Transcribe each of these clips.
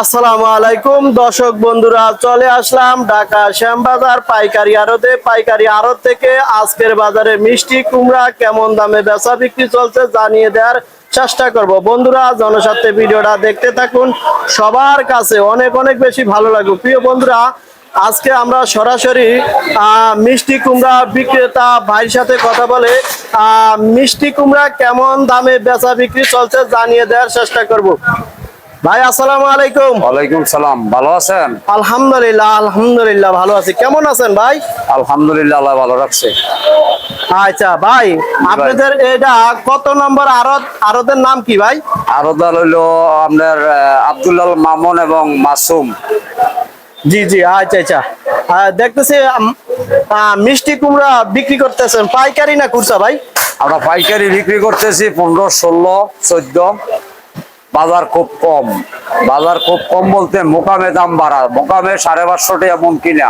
আসসালামু আলাইকুম, দর্শক বন্ধুরা, চলে আসলাম ঢাকা শ্যামবাজার পাইকারি আড়তে। পাইকারি আড়ত থেকে আজকের বাজারে মিষ্টি, কুমড়া কেমন দামে বেচা বিক্রি চলছে জানিয়ে দেওয়ার চেষ্টা করব। বন্ধুরা, জনস্বার্থে ভিডিওটা দেখতে থাকুন। সবার কাছে অনেক অনেক বেশি ভালো লাগবে প্রিয় বন্ধুরা, আজকে আমরা সরাসরি মিষ্টি, কুমড়া বিক্রেতা ভাইয়ের সাথে কথা বলে মিষ্টি, কুমড়া কেমন দামে বেচা বিক্রি চলছে জানিয়ে দেওয়ার চেষ্টা করব। ভাই আসসালামু আলাইকুম। ওয়ালাইকুম সালাম ভালো আছেন? আলহামদুলিল্লাহ আলহামদুলিল্লাহ ভালো আছি। কেমন আছেন ভাই? আলহামদুলিল্লাহ আল্লাহ ভালো রাখছে। আচ্ছা ভাই আপনাদের এটা কত নম্বর আরত আরতের নাম কি ভাই? আরও দল হইল আপনার আব্দুল্লাহ মামুন এবং মাসুম। জি জি আচ্ছা আচ্ছা। দেখতেছি মিষ্টি কুমড়া বিক্রি করতেছেন। পাইকারি না কুরসা ভাই? আমরা পাইকারি বিক্রি করতেছি পনেরো ষোলো চোদ্দ। বাজার খুব কম। বাজার খুব কম বলতে মোকামে দাম বাড়া। মোকামে সাড়ে পাঁচশো টাকা মন কিনা।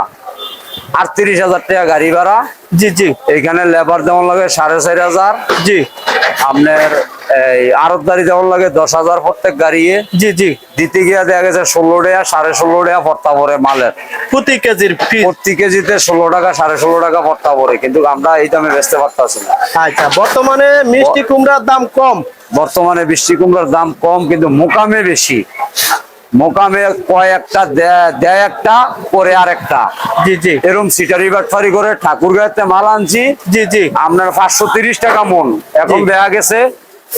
আটত্রিশ হাজার টাকা গাড়ি ভাড়া। জি জি। এইখানে লেবার যেমন লাগে সাড়ে চারি হাজার। জি। আপনার এই আরতদারি যেমন লাগে দশ হাজার প্রত্যেক গাড়িয়ে। জি জি। দিতে গিয়ে দেখা গেছে ষোলো টাকা সাড়ে ষোলো টাকা ভর্তা পড়ে মালের। প্রতি কেজির প্রতি কেজিতে ষোলো টাকা সাড়ে ষোলো টাকা ভর্তা পড়ে কিন্তু আমরা এই দামে বেচতে পারতাছি না। আচ্ছা বর্তমানে মিষ্টি কুমড়ার দাম কম? বর্তমানে বৃষ্টি কুমড়ার দাম কম কিন্তু মোকামে বেশি। মোকামে কয়েকটা দেয় দেয় একটা পরে আর একটা জি। জি এরকম সিটারি বাটফারি করে ঠাকুর গাঁতে মাল আনছি। জি জি। আপনার পাঁচশো তিরিশ টাকা মন। এখন। দেখা গেছে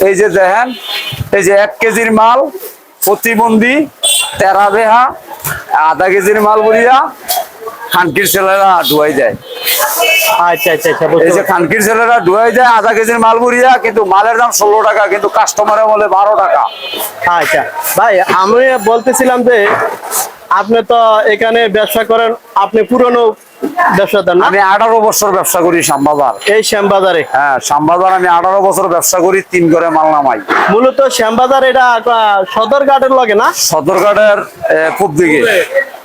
এই যে দেখেন এই যে এক কেজির মাল প্রতিবন্ধী তেরা বেহা আধা কেজির মাল বলিয়া খানকির ছেলেরা ডুয়াই যায় আচ্ছা আচ্ছা আচ্ছা এই যে খানকির ছেলেরা ডুয়াই যায় আধা কেজির মাল কিন্তু মালের দাম ষোলো টাকা কিন্তু বলে বারো টাকা। আচ্ছা ভাই আমি বলতেছিলাম যে আপনি তো এখানে ব্যবসা করেন আপনি পুরনো ব্যবসাদার না? আমি আঠারো বছর ব্যবসা করি শ্যামবাজার। এই শ্যামবাজারে? হ্যাঁ শ্যামবাজার আমি আঠারো বছর ব্যবসা করি তিন করে মাল নামাই। মূলত শ্যামবাজার এটা সদরঘাটের লগে না? সদরঘাটের পূব দিকে।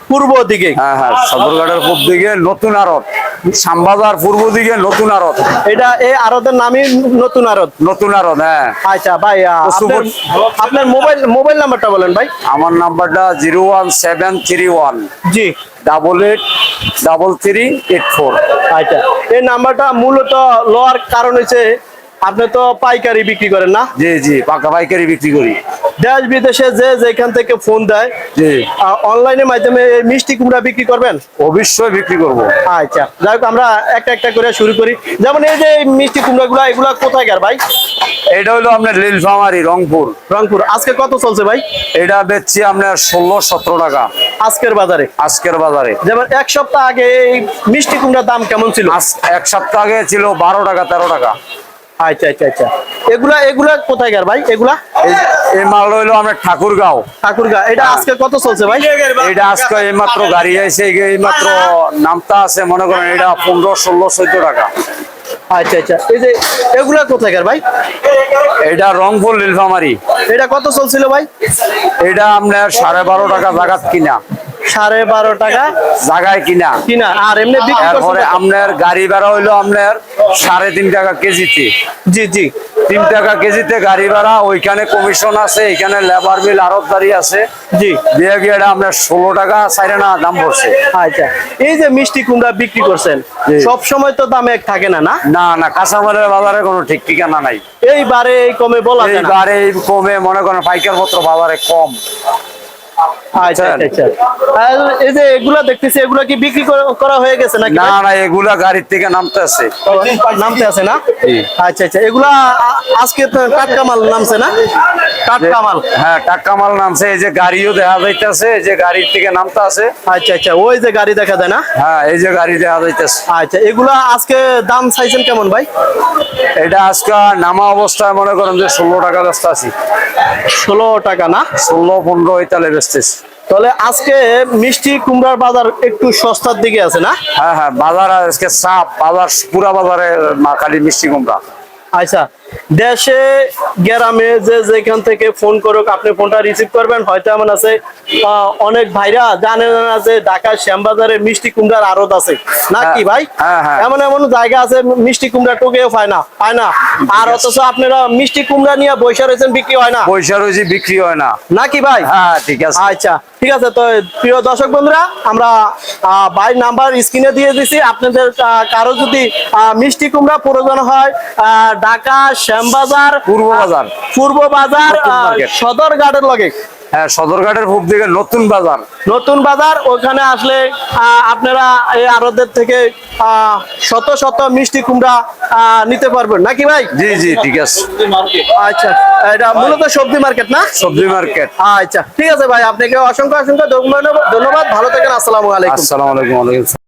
পূর্ব দিকে। হ্যাঁ হ্যাঁ সদরঘাটের পূব দিকে নতুন আড়ত শ্যামবাজার পূর্ব দিকে নতুন আড়ত। এটা এই আরতের নামই নতুন আরত নতুন আড়ত হ্যাঁ। আচ্ছা ভাই আপনার আপনার মোবাইল মোবাইল নাম্বারটা বলেন ভাই। আমার নাম্বারটা zero one seven three one. জি। Double eight double three eight four. আচ্ছা এই নাম্বারটা মূলত লওয়ার কারণ হচ্ছে আপনি তো পাইকারি বিক্রি করেন না? জি জি পাকা পাইকারি বিক্রি করি। দেশ বিদেশে যে যেখান থেকে ফোন দেয় অনলাইনের মাধ্যমে এই মিষ্টি কুমড়া বিক্রি করবেন? অবশ্যই বিক্রি করব। আচ্ছা যাই আমরা একটা একটা করে শুরু করি। যেমন এই যে মিষ্টি কুমড়া গুলা এগুলা কোথায় গের ভাই? এটা হলো আপনার লীলফামারি রংপুর। রংপুর। আজকে কত চলছে ভাই? এটা বেচছি আপনার ষোলো সতেরো টাকা। আজকের বাজারে? আজকের বাজারে। যেমন এক সপ্তাহ আগে এই মিষ্টি কুমড়ার দাম কেমন ছিল? এক সপ্তাহ আগে ছিল বারো টাকা তেরো টাকা। আচ্ছা আচ্ছা আচ্ছা। এগুলা এগুলা কোথায় গের ভাই? এগুলা? এই- মাল হইল আপনার ঠাকুরগাঁও। ঠাকুরগা এটা আজকে কত চলছে ভাই? এটা আজকে এইমাত্র গাড়ি আইছে এইমাত্র নামতা আছে মনে করেন এটা পনেরো ষোলো চোদ্দ টাকা। আচ্ছা আচ্ছা। এই যে এগুলা কোথায় গের ভাই? এটা রংপুর নীলফামারি। এটা কত চলছিল ভাই? এটা আপনার সাড়ে বারো টাকা জাগাত কিনা। সাড়ে বারো টাকা জাগায় কিনা। কিনা আর এমনি তারপরে আপনার গাড়ি ভাড়া হইল আপনার সাড়ে তিন টাকা কেজিতে। জি জি। তিন টাকা কেজিতে গাড়ি ভাড়া ওইখানে কমিশন আছে এখানে লেবার বিল আরতদারি আছে। জি। দিয়ে গিয়ে আপনার ষোলো টাকা সাইডে না দাম পড়ছে। আচ্ছা। এই যে মিষ্টি কুমড়া বিক্রি করছেন। সব সময় তো দাম এক থাকে না না? না না কাঁচামালের বাজারে কোনো ঠিক ঠিকানা নাই। এইবারে এই কমে বলা এইবারে এই কমে মনে করেন পাইকার পত্র বাজারে কম। আচ্ছা আচ্ছা আচ্ছা। এই যে এগুলা দেখতেছি এগুলা কি বিক্রি করা- করা হয়ে গেছে নাকি? না না এগুলা গাড়ির থেকে নামতে আছে। নামতে আছে না? আচ্ছা আচ্ছা। এগুলা আজকে তো টাটকা মাল নামছে না? টাটকা মাল? হ্যাঁ টাকা মাল নামছে। এই যে গাড়িও দেখা যাইতেছে এই যে গাড়ির থেকে নামতে আছে। আচ্ছা আচ্ছা। ওই যে গাড়ি দেখা যায় না? হ্যাঁ এই যে গাড়ি দেখা যাইতেছে। আচ্ছা এগুলা আজকে দাম চাইছেন কেমন ভাই? এটা আজকে নামা অবস্থায় মনে করেন যে ষোলো টাকা ব্যস্ত আছি। ষোলো টাকা না? ষোলো পনেরো এই তালে বেচতেছি তাহলে আজকে মিষ্টি কুমড়ার বাজার একটু সস্তার দিকে আছে না? হ্যাঁ হ্যাঁ বাজার আজকে সাপ বাজার পুরা বাজারে মা কালী মিষ্টি কুমড়া। আচ্ছা দেশে গ্রামে যে যেখান থেকে ফোন করুক আপনি ফোনটা রিসিভ করবেন। হয়তো এমন আছে অনেক ভাইরা জানে না যে ঢাকা শ্যামবাজারে মিষ্টি কুমড়ার আড়ত আছে। নাকি ভাই? হ্যাঁ, হ্যাঁ। এমন এমন জায়গা আছে মিষ্টি কুমড়া টুকেও পায় না পায় না। আর অথচ আপনারা মিষ্টি কুমড়া নিয়ে বসে রয়েছেন বিক্রি হয় না। পয়সা রয়েছে বিক্রি হয় না। নাকি ভাই? হ্যাঁ ঠিক আছে। আচ্ছা ঠিক আছে। তো প্রিয় দর্শক বন্ধুরা আমরা ভাইয়ের নাম্বার স্ক্রিনে দিয়ে দিছি। আপনাদের কারও যদি মিষ্টি কুমড়া প্রয়োজন হয় আহ, ঢাকা শ্যামবাজার পূর্ব বাজার। পূর্ব বাজার। সদর ঘাটের লগে। হ্যাঁ সদরঘাটের পূব দিকে নতুন বাজার। নতুন বাজার ওখানে আসলে আপনারা এই আরদের থেকে শত শত মিষ্টি কুমড়া আহ, নিতে পারবেন। নাকি ভাই? জি জি ঠিক আছে। আচ্ছা এটা মূলত সবজি মার্কেট না? সবজি মার্কেট আচ্ছা ঠিক আছে ভাই আপনাকে অসংখ্য অসংখ্য ধন্যবাদ ভালো থাকেন আসসালামু আলাইকুম। আসসালামু আলাইকুম।